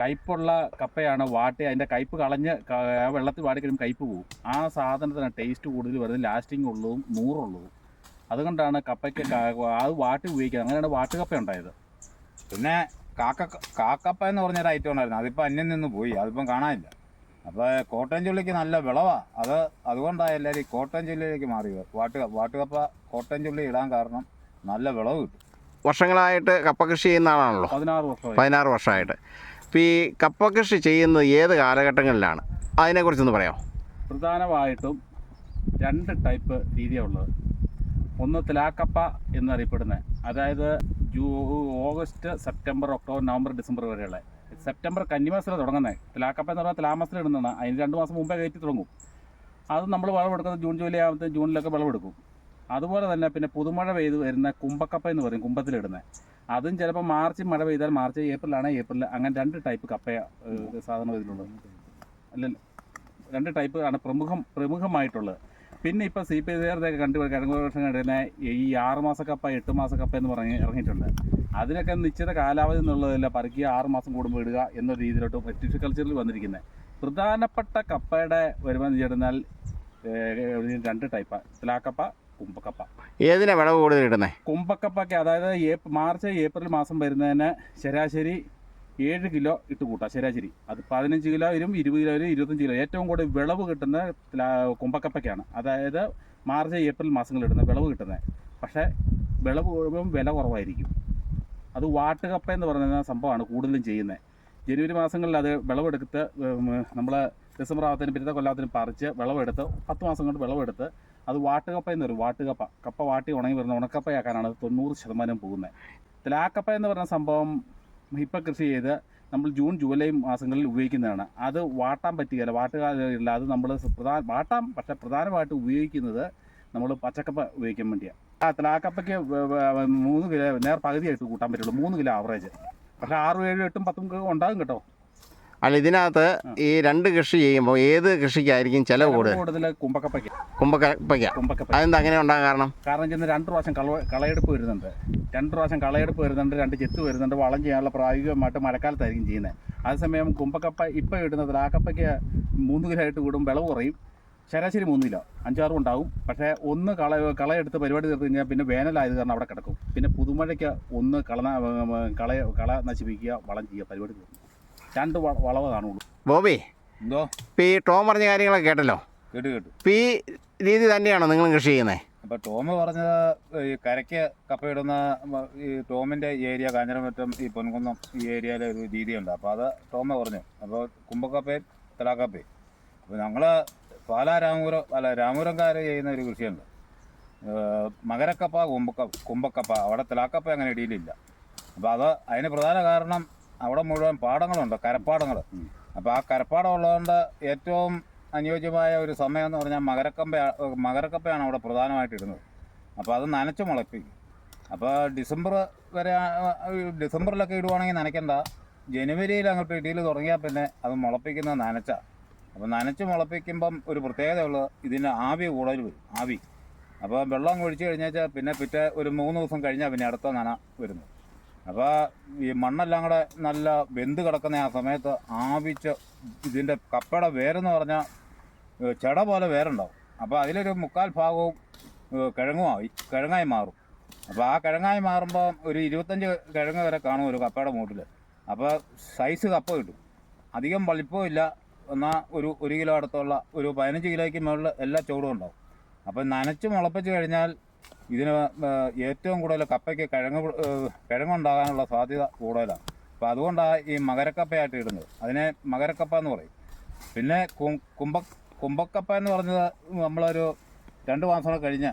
കയ്പുള്ള കപ്പയാണ് വാട്ടി അതിന്റെ കയ്പ് കളഞ്ഞ് വെള്ളത്തിൽ വാടി കഴിയുമ്പോൾ കയ്പ് പോകും ആ സാധനത്തിന് ടേസ്റ്റ് കൂടുതൽ വരുന്നത് ലാസ്റ്റിംഗ് ഉള്ളതും നൂറുള്ളതും. അതുകൊണ്ടാണ് കപ്പയ്ക്ക് അത് വാട്ടി ഉപയോഗിക്കുന്നത്. അങ്ങനെയാണ് വാട്ടുകപ്പ ഉണ്ടായത്. പിന്നെ കാക്ക കാക്കപ്പ എന്ന് പറഞ്ഞൊരു ഐറ്റം ഉണ്ടായിരുന്നു. അതിപ്പോൾ അന്യം നിന്ന് പോയി. അതിപ്പം കാണാനില്ല. അപ്പോൾ കോട്ടയം ചുള്ളിക്ക് നല്ല വിളവാണ് അത് അതുകൊണ്ടാണ് എല്ലാവരും കോട്ടയം ചുള്ളിയിലേക്ക് മാറിയത് വാട്ടുക വാട്ടുകപ്പ കോട്ടയം ചുള്ളി ഇടാൻ കാരണം നല്ല വിളവ് കിട്ടും. വർഷങ്ങളായിട്ട് കപ്പ കൃഷി ചെയ്യുന്ന ആളാണല്ലോ? പതിനാറ് വർഷം പതിനാറ് വർഷമായിട്ട്. ഈ കപ്പ കൃഷി ചെയ്യുന്നത് ഏത് കാലഘട്ടങ്ങളിലാണ്? അതിനെക്കുറിച്ചൊന്ന് പറയാമോ? പ്രധാനമായിട്ടും രണ്ട് ടൈപ്പ് രീതിയാണ് ഉള്ളത്. ഒന്ന് തിലാക്കപ്പ എന്നറിയപ്പെടുന്നത് അതായത് ജൂ August September October November December വരെയുള്ള. സെപ്റ്റംബർ കന്നിമാസത്തിൽ തുടങ്ങുന്നത്. തിലാക്കപ്പ എന്ന് പറഞ്ഞാൽ തുലാമാസത്തിൽ ഇടുന്നതാണ്. അതിന് രണ്ട് മാസം മുമ്പേ കയറ്റി തുടങ്ങും. അത് നമ്മൾ വിളവെടുക്കുന്നത് ജൂൺ ജൂലൈ ആകുമ്പോൾ ജൂണിലൊക്കെ വിളവെടുക്കും. അതുപോലെ തന്നെ പിന്നെ പുതുമഴ പെയ്ത് വരുന്ന കുമ്പക്കപ്പ എന്ന് പറയും കുമ്പത്തിലിടുന്നത് അതും ചിലപ്പോൾ മാർച്ച് മഴ പെയ്താൽ മാർച്ച് ഏപ്രിലാണ് ഏപ്രിൽ അങ്ങനെ രണ്ട് ടൈപ്പ് കപ്പയ സാധനം ഇതിലുള്ളത്. അല്ലല്ല രണ്ട് ടൈപ്പ് ആണ് പ്രമുഖം പ്രമുഖമായിട്ടുള്ളത്. പിന്നെ ഇപ്പോൾ സി പി ഒക്കെ കണ്ടു കഴിഞ്ഞ വർഷം കണ്ടിരുന്ന ഈ ആറുമാസ കപ്പ എട്ട് മാസ കപ്പ എന്ന് പറഞ്ഞ് ഇറങ്ങിയിട്ടുണ്ട്. അതിനൊക്കെ നിശ്ചിത കാലാവധി എന്നുള്ളതല്ല പറിക്കുക ആറ് മാസം കൂടുമ്പോൾ ഇടുക എന്ന രീതിയിലോട്ട് വെറ്റിഫിക്കൾച്ചറിൽ വന്നിരിക്കുന്നത് പ്രധാനപ്പെട്ട കപ്പയുടെ വരുമാനം ചേർന്നാൽ രണ്ട് ടൈപ്പാണ് തിലാക്കപ്പ കുമ്പക്കപ്പ ഏതിനാ വിളവ് കൂടുതൽ ഇടുന്നത് കുമ്പക്കപ്പയ്ക്ക് അതായത് മാർച്ച് ഏപ്രിൽ മാസം വരുന്നതിന് ശരാശരി ഏഴ് കിലോ ഇട്ട് കൂട്ടാം ശരാശരി. അത് പതിനഞ്ച് കിലോ വരും ഇരുപത് കിലോ വരും ഇരുപത്തഞ്ച് കിലോ. ഏറ്റവും കൂടുതൽ വിളവ് കിട്ടുന്ന കുമ്പക്കപ്പയ്ക്കാണ് അതായത് മാർച്ച് ഏപ്രിൽ മാസങ്ങളിൽ ഇടുന്ന വിളവ് കിട്ടുന്നത് പക്ഷേ വിളവ് കൂടുമ്പം വില കുറവായിരിക്കും. അത് വാട്ടുകപ്പ എന്ന് പറയുന്ന സംഭവമാണ് കൂടുതലും ചെയ്യുന്നത് ജനുവരി മാസങ്ങളിൽ അത് വിളവെടുത്ത് നമ്മൾ ഡിസംബർ ആവത്തിനും പിറ്റത്തെ കൊല്ലാത്തിനും പറിച്ച് വിളവെടുത്ത് പത്ത് മാസം കൊണ്ട് വിളവെടുത്ത് അത് വാട്ടുകപ്പ എന്ന് പറയും വാട്ടുകപ്പ കപ്പ വാട്ടി ഉണങ്ങി വരുന്ന ഉണക്കപ്പയാക്കാനാണ് തൊണ്ണൂറ് ശതമാനം പോകുന്നത്. തിലാക്കപ്പ എന്ന് പറഞ്ഞ സംഭവം ഇപ്പം കൃഷി ചെയ്ത് നമ്മൾ ജൂൺ ജൂലൈ മാസങ്ങളിൽ ഉപയോഗിക്കുന്നതാണ്. അത് വാട്ടാൻ പറ്റുകയില്ല. വാട്ടുകാലില്ല അത് നമ്മൾ പ്രധാന വാട്ടാം പക്ഷേ പ്രധാനമായിട്ട് ഉപയോഗിക്കുന്നത് നമ്മൾ പച്ചക്കപ്പ ഉപയോഗിക്കാൻ വേണ്ടിയാണ്. ആ തിലാക്കപ്പയ്ക്ക് മൂന്ന് കിലോ നേർ പകുതിയായിട്ട് കൂട്ടാൻ പറ്റുള്ളൂ. മൂന്ന് കിലോ ആവറേജ് പക്ഷേ ആറും ഏഴും എട്ടും പത്തും ഉണ്ടാകും കേട്ടോ. അല്ല ഇതിനകത്ത് ഈ രണ്ട് കൃഷി ചെയ്യുമ്പോൾ ഏത് കൃഷിക്കായിരിക്കും ചിലവ് കൂടുതൽ? കൂടുതൽ കുമ്പക്കപ്പയ്ക്ക്. കുമ്പക്കപ്പയ്ക്ക. കുമ്പക്കപ്പ അതെന്താ അങ്ങനെ ഉണ്ടാകാൻ കാരണം? കാരണം ചെന്ന് രണ്ട് പ്രാവശ്യം കള കളയെടുപ്പ് വരുന്നുണ്ട്. രണ്ട് പ്രാവശ്യം കളയെടുപ്പ് വരുന്നുണ്ട് രണ്ട് ചെത്ത് വരുന്നുണ്ട് വളം ചെയ്യാനുള്ള പ്രായോഗികമായിട്ട് മഴക്കാലത്തായിരിക്കും ചെയ്യുന്നത്. അതേസമയം കുമ്പക്കപ്പ ഇപ്പം ഇടുന്നത് ലാക്കപ്പയ്ക്ക് മൂന്ന് കിലോ ആയിട്ട് കൂടും വിളവ് കുറയും. ശരാശരി മൂന്ന് കിലോ അഞ്ചാറും ഉണ്ടാവും. പക്ഷേ ഒന്ന് കള കളയെടുത്ത് പരിപാടി തീർത്ത് കഴിഞ്ഞാൽ പിന്നെ വേനലായത് കാരണം അവിടെ കിടക്കും. പിന്നെ പുതുമഴയ്ക്ക് ഒന്ന് കള കള കള നശിപ്പിക്കുക വളം ചെയ്യുക പരിപാടി തീർന്നു രണ്ട് വളവ് കാണുള്ളൂ. ബോബി എന്തോ? ഇപ്പോൾ ഈ ടോം പറഞ്ഞ കാര്യങ്ങളൊക്കെ കേട്ടല്ലോ? കേട്ടു കേട്ടു. ഇപ്പോൾ ഈ രീതി തന്നെയാണോ നിങ്ങൾ കൃഷി ചെയ്യുന്നത് അപ്പോൾ ടോമ് പറഞ്ഞത് ഈ കരയ്ക്ക് കപ്പയിടുന്ന ഇടുന്ന ഈ ടോമിന്റെ ഏരിയ കാഞ്ഞിരമറ്റം ഈ പൊൻകുന്നം ഈ ഏരിയയിലെ ഒരു രീതിയുണ്ട്. അപ്പോൾ അത് ടോമ പറഞ്ഞു. അപ്പോൾ കുമ്പക്കപ്പയും തലാക്കപ്പയും. അപ്പോൾ ഞങ്ങൾ പാലാ രാമപുരം അല്ല രാമപുരംകാർ ചെയ്യുന്ന ഒരു കൃഷിയുണ്ട്. മകരക്കപ്പ കുമ്പക്ക കുമ്പക്കപ്പ അവിടെ തിലാക്കപ്പ അങ്ങനെ ഇടിയിലില്ല അപ്പോൾ അത് അതിന് പ്രധാന കാരണം അവിടെ മുഴുവൻ പാടങ്ങളുണ്ട് കരപ്പാടങ്ങൾ അപ്പോൾ ആ കരപ്പാടം ഉള്ളതുകൊണ്ട് ഏറ്റവും അനുയോജ്യമായ ഒരു സമയം എന്ന് പറഞ്ഞാൽ മകരക്കമ്പ മകരക്കപ്പയാണ് അവിടെ പ്രധാനമായിട്ട് ഇടുന്നത്. അപ്പോൾ അത് നനച്ച് മുളപ്പിക്കും. അപ്പോൾ ഡിസംബർ വരെ ഡിസംബറിലൊക്കെ ഇടുവാണെങ്കിൽ നനയ്ക്കണ്ട. ജനുവരിയിൽ അങ്ങോട്ട് ഇടിയിൽ തുടങ്ങിയാൽ പിന്നെ അത് മുളപ്പിക്കുന്നത് നനച്ച. അപ്പോൾ നനച്ച് മുളപ്പിക്കുമ്പം ഒരു പ്രത്യേകതയുള്ളത് ഇതിന്റെ ആവി കൂടുതൽ വരും ആവി. അപ്പോൾ വെള്ളം ഒഴിച്ച് കഴിഞ്ഞാൽ പിന്നെ പിറ്റേ ഒരു മൂന്ന് ദിവസം കഴിഞ്ഞാൽ പിന്നെ അടുത്ത നന വരുന്നു അപ്പോൾ ഈ മണ്ണെല്ലാം കൂടെ നല്ല വെന്ത് കിടക്കുന്ന ആ സമയത്ത് ആവിച്ച ഇതിന്റെ കപ്പയുടെ വേരെന്ന് പറഞ്ഞാൽ ചെട പോലെ വേരുണ്ടാവും. അപ്പോൾ അതിലൊരു മുക്കാൽ ഭാഗവും കിഴങ്ങുമായി കിഴങ്ങായി മാറും. അപ്പോൾ ആ കിഴങ്ങായി മാറുമ്പോൾ ഒരു ഇരുപത്തഞ്ച് കിഴങ്ങ് വരെ കാണും ഒരു കപ്പയുടെ മൂട്ടിൽ അപ്പോൾ സൈസ് കപ്പ കിട്ടും. അധികം വലിപ്പവും ഇല്ല. എന്നാൽ ഒരു ഒരു കിലോ അടുത്തുള്ള ഒരു പതിനഞ്ച് കിലോയ്ക്ക് മുകളിൽ എല്ലാ ചൂടും ഉണ്ടാവും. അപ്പോൾ നനച്ച് മുളപ്പിച്ച് കഴിഞ്ഞാൽ ഇതിന് ഏറ്റവും കൂടുതൽ കപ്പയ്ക്ക് കിഴങ്ങ് കിഴങ്ങുണ്ടാകാനുള്ള സാധ്യത കൂടുതലാണ്. അപ്പോൾ അതുകൊണ്ടാണ് ഈ മകരക്കപ്പയായിട്ട് ഇടുന്നത്. അതിനെ മകരക്കപ്പ എന്ന് പറയും. പിന്നെ കുംഭ കുംഭക്കപ്പ എന്ന് പറഞ്ഞത് നമ്മളൊരു രണ്ട് മാസം കഴിഞ്ഞ്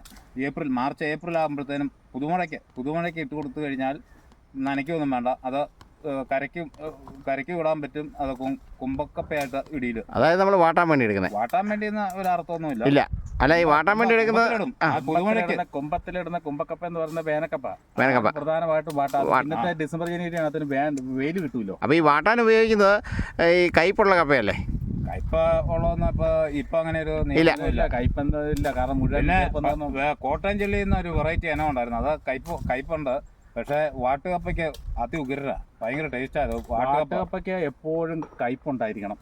ഏപ്രിൽ മാർച്ച് ഏപ്രിൽ ആകുമ്പോഴത്തേനും പുതുമഴയ്ക്ക് പുതുമഴയ്ക്ക് ഇട്ട് കൊടുത്തു കഴിഞ്ഞാൽ നനയ്ക്കൊന്നും വേണ്ട. അത് കരയ്ക്ക് കരയ്ക്ക് വിടാൻ പറ്റും. അത് കുമ്പക്കപ്പയായിട്ട് ഇടിയിൽ അതായത് നമ്മൾ വാട്ടാൻ വേണ്ടി എടുക്കുന്നത് വാട്ടാൻ വേണ്ടി ഒരു അർത്ഥമൊന്നും ഇല്ല. അല്ല ഈ വാട്ടാൻ വേണ്ടി എടുക്കുന്നത് കുമ്പത്തിലിടുന്ന കുമ്പക്കപ്പ എന്ന് പറയുന്ന വേനക്കപ്പ. വേനക്കപ്പ. പ്രധാനമായിട്ടും വാട്ടാ. ഇന്നത്തെ ഡിസംബർ ജനുവരി അതിന് വെയിൽ കിട്ടൂലോ? അപ്പൊ ഈ വാട്ടാൻ ഉപയോഗിക്കുന്നത് ഈ കൈപ്പുള്ള കപ്പയല്ലേ? കയ്പ ഉള്ളതെന്ന് ഇപ്പൊ ഇപ്പൊ അങ്ങനെ ഒരു ഇല്ല. കയ്പ എന്താ ഇല്ല. കാരണം മുഴുവൻ കോട്ടയം ജില്ലയിൽ നിന്ന് ഒരു വെറൈറ്റി ഇനം ഉണ്ടായിരുന്നു. അത് കയ്പ് കയ്പുണ്ട്. പക്ഷേ വാട്ടുകപ്പയ്ക്ക് ഉഗ്രര. ഭയങ്കര ടേസ്റ്റ് ആയത് വാട്ടുകപ്പ വാട്ടുകപ്പയ്ക്ക് എപ്പോഴും കയ്പുണ്ടായിരിക്കണം.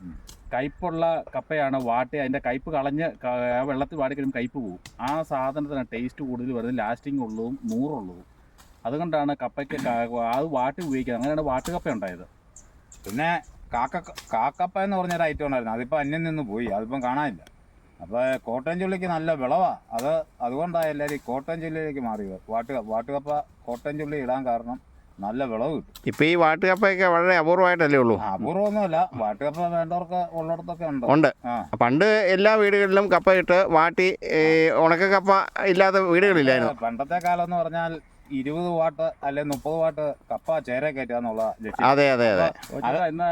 കയ്പുള്ള കപ്പയാണ് വാട്ടി അതിന്റെ കയ്പ് കളഞ്ഞ് ആ വെള്ളത്തിൽ വാടി കഴിയുമ്പോൾ കയ്പ് പോകും ആ സാധനത്തിന് ടേസ്റ്റ് കൂടുതൽ വരുന്നത് ലാസ്റ്റിംഗ് ഉള്ളതും നൂറുള്ളതും. അതുകൊണ്ടാണ് കപ്പയ്ക്ക് അത് വാട്ടി ഉപയോഗിക്കുന്നത്. അങ്ങനെയാണ് വാട്ടുകപ്പ ഉണ്ടായത്. പിന്നെ കാക്ക കാക്കപ്പ എന്ന് പറഞ്ഞൊരു ഐറ്റം ഉണ്ടായിരുന്നു. അതിപ്പോൾ അന്യം നിന്ന് പോയി. അതിപ്പം കാണാനില്ല. അപ്പോൾ കോട്ടയം ചുള്ളിക്ക് നല്ല വിളവാ. അത് അതുകൊണ്ടാണ് എല്ലാവരും കോട്ടയം ചുള്ളിയിലേക്ക് മാറിയത്. വാട്ടുക വാട്ടുകപ്പ കോട്ടയം ചുള്ളി ഇടാൻ കാരണം നല്ല വിളവ് കിട്ടും. ഇപ്പൊ ഈ വാട്ടുകപ്പയൊക്കെ വളരെ അപൂർവമായിട്ടല്ലേ ഉള്ളൂ? അപൂർവൊന്നുമല്ല അപൂർവമൊന്നുമല്ല. വാട്ടുകപ്പ വേണ്ടവർക്ക് ഉള്ളിടത്തൊക്കെ ഉണ്ട്. ഉണ്ട്. പണ്ട് എല്ലാ വീടുകളിലും കപ്പ ഇട്ട് വാട്ടി ഉണക്ക ഉണക്കക്കപ്പ ഇല്ലാത്ത വീടുകളില്ലായിരുന്നു. പണ്ടത്തെ കാലം എന്ന് പറഞ്ഞാൽ ഇരുപത് വാട്ട് അല്ലെ മുപ്പത് വാട്ട് കപ്പ ചേര കയറ്റുക എന്നുള്ള അതെ അതെ അതെ. ഇന്ന്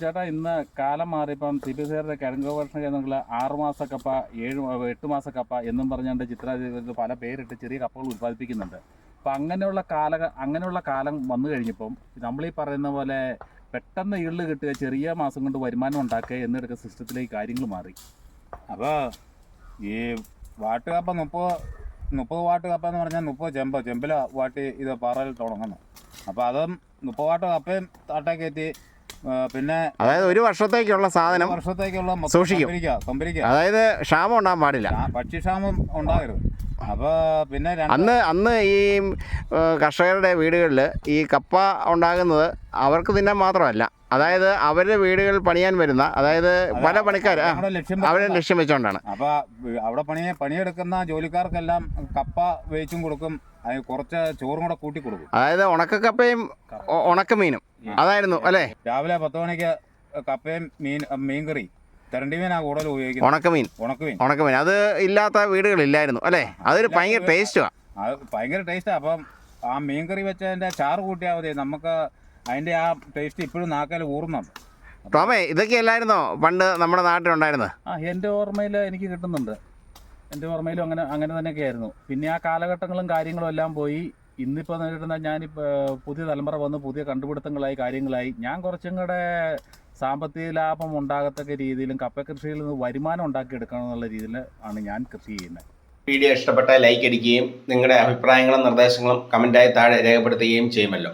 ചേട്ടാ ഇന്ന് കാലം മാറിയപ്പം സി പി സിയുടെ കിഴങ്ങ് ഭക്ഷണം എന്നുള്ള ആറ് മാസ കപ്പ ഏഴ് എട്ട് മാസ കപ്പ എന്നും പറഞ്ഞുകൊണ്ട് ചിത്ര പല പേരിട്ട് ചെറിയ കപ്പകൾ ഉത്പാദിപ്പിക്കുന്നുണ്ട് അപ്പം അങ്ങനെയുള്ള കാല അങ്ങനെയുള്ള കാലം വന്നു കഴിഞ്ഞപ്പം ഈ പറയുന്ന പോലെ പെട്ടെന്ന് ഈൾ കിട്ടുക ചെറിയ മാസം കൊണ്ട് വരുമാനം ഉണ്ടാക്കുക സിസ്റ്റത്തിലെ സിസ്റ്റത്തിലേക്ക് കാര്യങ്ങൾ മാറി. അപ്പോൾ ഈ വാട്ട് കപ്പ മുപ്പത് മുപ്പത് വാട്ട് കപ്പ എന്ന് പറഞ്ഞാൽ മുപ്പത് ചെമ്പ് ചെമ്പില വാട്ടി ഇത് പാറയിൽ തുടങ്ങണം അപ്പോൾ അതും മുപ്പത് വാട്ട് കപ്പയും താട്ടേ കയറ്റി പിന്നെ അതായത് ഒരു വർഷത്തേക്കുള്ള സാധനം വർഷത്തേക്കുള്ള സൂക്ഷിക്കും. അതായത് ക്ഷാമം ഉണ്ടാകാൻ പാടില്ല. ഭക്ഷ്യക്ഷാമം ഉണ്ടാകരുത്. അപ്പോൾ പിന്നെ അന്ന് അന്ന് ഈ കർഷകരുടെ വീടുകളിൽ ഈ കപ്പ ഉണ്ടാകുന്നത് അവർക്ക് തിന്നാൻ മാത്രമല്ല. അതായത് അവരുടെ വീടുകൾ പണിയാൻ വരുന്ന അതായത് പല പണിക്കാർ അവരെ ലക്ഷ്യം വെച്ചുകൊണ്ടാണ് അപ്പോൾ അവിടെ പണി പണിയെടുക്കുന്ന ജോലിക്കാർക്കെല്ലാം കപ്പ വേച്ചും കൊടുക്കും കുറച്ച് ചോറും കൂടെ കൂട്ടി കൊടുക്കും. അതായത് ഉണക്കക്കപ്പയും ഉണക്ക ഉണക്കമീനും. അതായിരുന്നു അല്ലേ? രാവിലെ പത്ത് മണിക്ക് കപ്പയും മീൻ മീൻകറി. ഉണക്കമീൻ. ഉണക്കമീൻ. അത് ഇല്ലാത്ത വീടുകളില്ലായിരുന്നു. അല്ലേ? അതൊരു ഭയങ്കര ടേസ്റ്റുമാണ് അത് ഭയങ്കര ടേസ്റ്റാണ് അപ്പം ആ മീൻകറി വെച്ചതിന്റെ ചാറ് കൂട്ടിയാൽ മതി. നമുക്ക് അതിന്റെ ആ ടേസ്റ്റ് ഇപ്പോഴും നാക്കാൽ ഊർന്നുണ്ട് ടോമേ ഇതൊക്കെ അല്ലായിരുന്നോ? പണ്ട് നമ്മുടെ നാട്ടിലുണ്ടായിരുന്നത്. ആ എന്റെ ഓർമ്മയിൽ എനിക്ക് കിട്ടുന്നുണ്ട്. എന്റെ ഓർമ്മയിലും അങ്ങനെ അങ്ങനെ തന്നെയൊക്കെ ആയിരുന്നു പിന്നെ ആ കാലഘട്ടങ്ങളും കാര്യങ്ങളും എല്ലാം പോയി. ഇന്നിപ്പോൾ നേരിടുന്ന ഞാനിപ്പോൾ പുതിയ തലമുറ വന്ന് പുതിയ കണ്ടുപിടുത്തങ്ങളായി കാര്യങ്ങളായി ഞാൻ കുറച്ചും കൂടെ സാമ്പത്തിക ലാഭം ഉണ്ടാകത്തക്ക രീതിയിലും കപ്പ കൃഷിയിൽ നിന്ന് വരുമാനം ഉണ്ടാക്കിയെടുക്കണം എന്നുള്ള രീതിയിൽ ആണ് ഞാൻ കൃഷി ചെയ്യുന്നത്. വീഡിയോ ഇഷ്ടപ്പെട്ട ലൈക്ക് അടിക്കുകയും നിങ്ങളുടെ അഭിപ്രായങ്ങളും നിർദ്ദേശങ്ങളും കമന്റായി താഴെ രേഖപ്പെടുത്തുകയും ചെയ്യുമല്ലോ.